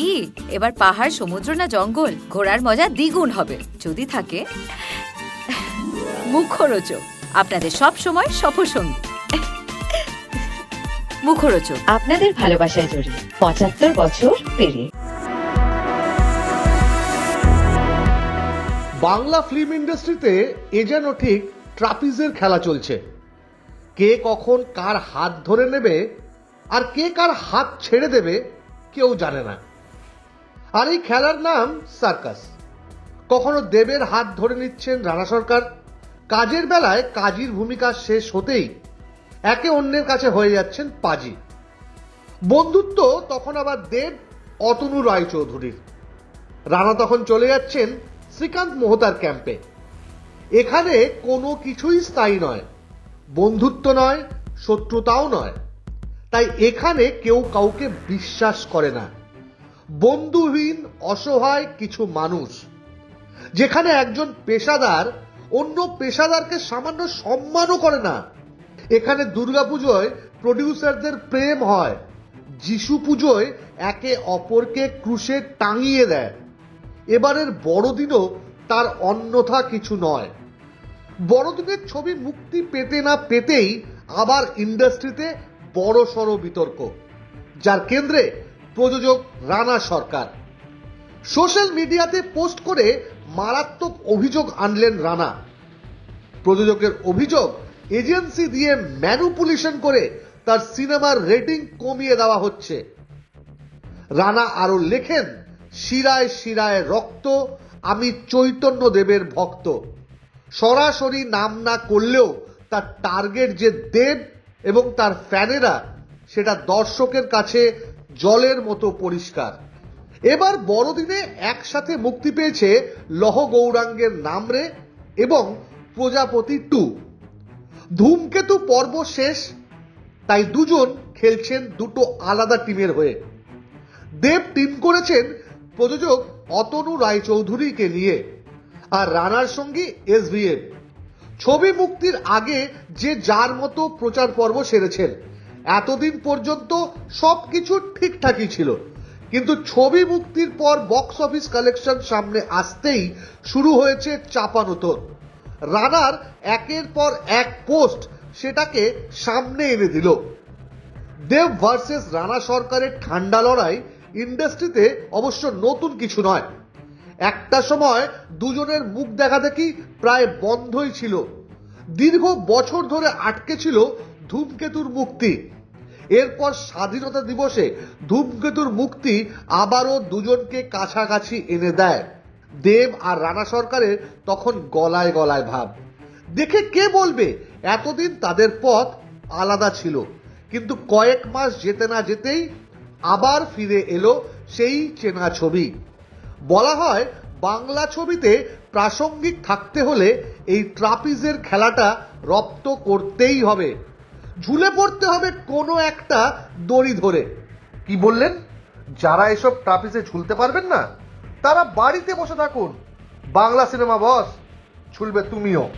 কি এবার পাহাড় সমুদ্র না জঙ্গল? ঘোরার মজা দ্বিগুণ হবে। যদি থাকে মুখরোচক। আপনাদের সব সময় সফরসঙ্গী মুখরোচক। আপনাদের ভালোবাসায় জড়িয়ে পঁচাত্তর বছর পেরিয়ে। বাংলা ফিল্ম ইন্ডাস্ট্রিতে এ যেন ঠিক ট্রাপিজের খেলা চলছে। কে কখন কার হাত ধরে নেবে আর কে কার হাত ছেড়ে দেবে কেউ জানে না। আর এই খেলার নাম সার্কাস। কখনো দেবের হাত ধরে নিচ্ছেন রানা সরকার। কাজের বেলায় কাজীর ভূমিকা শেষ হতেই একে অন্যের কাছে হয়ে যাচ্ছেন পাজি। বন্ধুত্ব তখন আবার দেব, অতনু রায়চৌধুরীর। রানা তখন চলে যাচ্ছেন শ্রীকান্ত মোহতার ক্যাম্পে। এখানে কোনো কিছুই স্থায়ী নয়, বন্ধুত্ব নয়, শত্রুতাও নয়। তাই এখানে কেউ কাউকে বিশ্বাস করে না। বন্ধুহীন, অসহায় কিছু মানুষ। যেখানে একজন পেশাদার অন্য পেশাদারকে সামান্য সম্মানও করে না। এখানে দুর্গাপুজোয় প্রডিউসারদের প্রেম হয়। যিশু পুজোয় একে অপরকে ক্রুশে টাঙিয়ে দেয়। এবারের বড়দিনও তার অন্যথা কিছু নয়। বড়দিনের ছবি মুক্তি পেতে না পেতেই আবার ইন্ডাস্ট্রিতে বড় সড় বিতর্ক, যার কেন্দ্রে প্রযোজক রানা সরকার। সোশ্যাল মিডিয়াতে পোস্ট করে মারাত্মক অভিযোগ আনলেন রানা। প্রযোজকের অভিযোগ, এজেন্সি দিয়ে ম্যানুপুলেশন করে তার সিনেমার রেটিং কমিয়ে দেওয়া হচ্ছে। রানা আরও লেখেন, শিরায় শিরায় রক্ত, আমি চৈতন্য দেবের ভক্ত। সরাসরি নাম না করলেও তার টার্গেট যে দেব এবং তার ফ্যানেরা সেটা দর্শকের কাছে জলের মতো পরিষ্কার। এবার বড়দিনে একসাথে মুক্তি পেয়েছে লহ গৌরাঙ্গের নামরে এবং প্রজাপতি টু। ধূমকেতু পর্ব শেষ, তাই দুজন খেলছেন দুটো আলাদা টিমের হয়ে। দেব টিম করেছেন প্রযোজক অতনু রায়চৌধুরীকে নিয়ে আর রানার সঙ্গী এসভিএফ ছবি মুক্তির আগে যে যার মতো প্রচার পর্ব সেরেছেন এতদিন পর্যন্ত সবকিছু ঠিকঠাকই ছিল। কিন্তু ছবি মুক্তির পর বক্স অফিস কালেকশন সামনে আসতেই শুরু হয়েছে চাপানোতর রানার একের পর এক পোস্ট সেটাকে সামনে এনে দিল। দেব ভার্সেস রানা সরকারের ঠান্ডা লড়াই ইন্ডাস্ট্রিতে অবশ্য নতুন কিছু নয়। একটা সময় দুজনের মুখ দেখা দেখি প্রায় বন্ধই ছিল। দীর্ঘ বছর ধরে আটকে ছিল ধূমকেতুর মুক্তি। এরপর স্বাধীনতা দিবসে ধূমকেতুর মুক্তি আবারও দুজনকে কাছাকাছি এনে দেয়। দেব আর রানা সরকারের তখন গলায় গলায় ভাব। দেখে কে বলবে? এতদিন তাদের পথ আলাদা ছিল। কিন্তু কয়েক মাস যেতে না যেতেই আবার ফিরে এলো সেই চেনা ছবি। বলা হয়, বাংলা ছবিতে প্রাসঙ্গিক থাকতে হলে এই ট্রাপিজের খেলাটা রপ্ত করতেই হবে। ঝুলে পড়তে হবে কোনো একটা দড়ি ধরে। কি বললেন? যারা এসব ট্রাফিসে ঝুলতে পারবেন না, তারা বাড়িতে বসে থাকুন। বাংলা সিনেমা বস, ঝুলবে তুমিও।